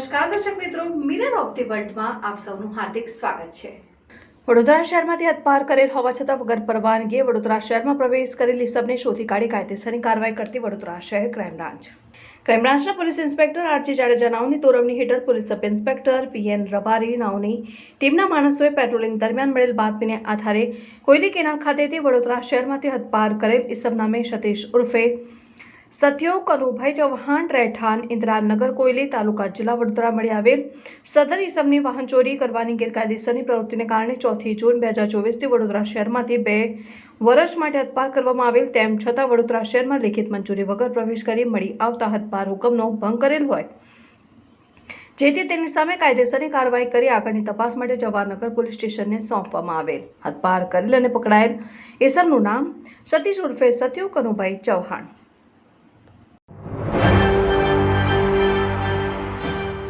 નમસ્કાર, દર્શક મિત્રો. મિરર ઓફ ધી વર્લ્ડમાં આપ સૌનું હાર્દિક સ્વાગત છે. વડોદરા શહેરમાંથી હદપાર કરેલ હોવા છતાં વગર પરવાનગીએ વડોદરા શહેરમાં પ્રવેશ કરેલી સબને શોધી કાઢી કાયદેસરની કાર્યવાહી કરતી વડોદરા શહેર ક્રાઇમ બ્રાન્ચ ક્રાઇમ બ્રાન્ચના police inspector R G Jadeja નાવની તોરવણી હેઠળ police sub inspector P N Rabari નાવની ટીમના માણસોએ પેટ્રોલિંગ દરમિયાન મળેલ બાતમીને આધારે કોયલી કેનાલ ખાતેથી વડોદરા શહેરમાંથી હદપાર કરેલ ઇસમ નામે સતીશ ઉર્ફે સત્યો કનુભાઈ ચૌહાણ, રહેઠાણ, ઇન્દ્રાનગર, કોયલી તાલુકા જિલ્લા વડોદરા મળી આવેલ સદર ઇસમની વાહન ચોરી કરવાની ગેરકાયદેસરની પ્રવૃત્તિને કારણે ચોથી જૂન બે હજાર ચોવીસથી વડોદરા શહેરમાંથી બે વર્ષ માટે હદપાર કરવામાં આવેલ, તેમ છતાં વડોદરા શહેરમાં લેખિત મંજૂરી વગર પ્રવેશ કરી મળી આવતા હદપાર હુકમનો ભંગ કરેલ હોય. જેથી તેની સામે કાયદેસરની કાર્યવાહી કરી આગળની તપાસ માટે જવાહરનગર પોલીસ સ્ટેશનને સોંપવામાં આવેલ. હદપાર કરેલ અને પકડાયેલ ઇસમનું નામ સતીશ ઉર્ફે સત્યો કનુભાઈ ચૌહાણ.